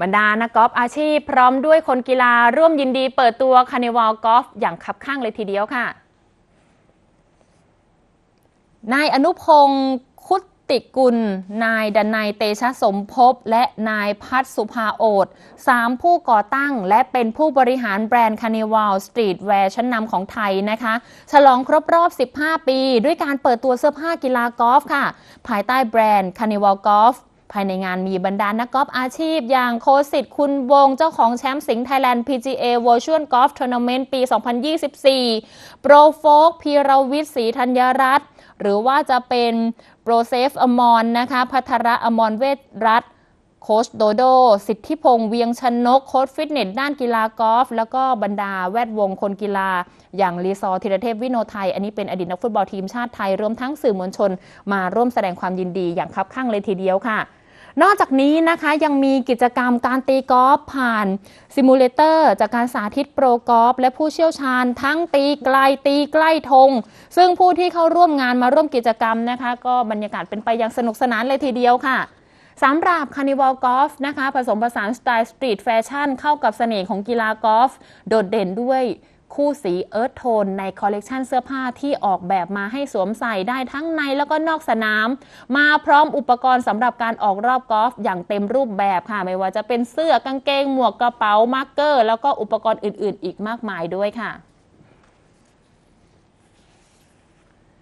บรรดานักกอล์ฟอาชีพพร้อมด้วยคนกีฬาร่วมยินดีเปิดตัวคานิวัลกอล์ฟอย่างคับข้างเลยทีเดียวค่ะ นายอนุพงศ์คุตติกุล นายดนัยเตชะสมภพ และนายพัฒสุภาโอดสามผู้ก่อตั้งและเป็นผู้บริหารแบรนด์คานิวัลสตรีทแวร์ชั้นนำของไทยนะคะ ฉลองครบรอบ 15 ปี ด้วยการเปิดตัวเสื้อผ้ากีฬากอล์ฟค่ะ ภายใต้แบรนด์คานิวัลกอล์ฟ ภายในงานมีบรรดานักกอล์ฟอาชีพ อย่างโคสิทธิ์คุณวงเจ้าของแชมป์สิงห์ไทยแลนด์ PGA Virtual Golf Tournament ปี 2024 โปรโฟกพีรวิทย์ศรีธัญรัตน์หรือว่าจะเป็นโปรเซฟอมรนนะคะพัทระอมรเวชรัตน์โค้ชโดโด สิทธิพงษ์เวียงชนก โค้ชฟิตเนส ด้านกีฬากอล์ฟ แล้วก็บรรดาแวดวงคนกีฬา อย่างรีซอร์ธีรเทพวิโนไทย อันนี้เป็นอดีตนักฟุตบอลทีมชาติไทย รวมทั้งสื่อมวลชน มาร่วมแสดงความยินดีอย่างคับข้างเลยทีเดียวค่ะ นอกจากนี้นะคะยังมีกิจกรรมการตีกอล์ฟผ่านซิมูเลเตอร์จากการสาธิตโปรกอล์ฟและผู้เชี่ยวชาญทั้งตีไกลตีใกล้ธงซึ่งผู้ที่เข้าร่วมงานมาร่วมกิจกรรมนะคะ ก็บรรยากาศเป็นไปอย่างสนุกสนานเลยทีเดียวค่ะสำหรับคานิวัลกอล์ฟนะคะ ผสมผสานสไตล์สตรีทแฟชั่นเข้ากับเสน่ห์ของกีฬากอล์ฟโดดเด่นด้วย คู่สีเอิร์ธโทนในคอลเลกชันเสื้อผ้าที่ออกแบบมาให้สวมใส่ได้ทั้งในแล้วก็นอกสนาม มาพร้อมอุปกรณ์สำหรับการออกรอบกอล์ฟอย่างเต็มรูปแบบค่ะ ไม่ว่าจะเป็นเสื้อกางเกง หมวกกระเป๋ามาร์กเกอร์ แล้วก็อุปกรณ์อื่น ๆ อีกมากมายด้วยค่ะ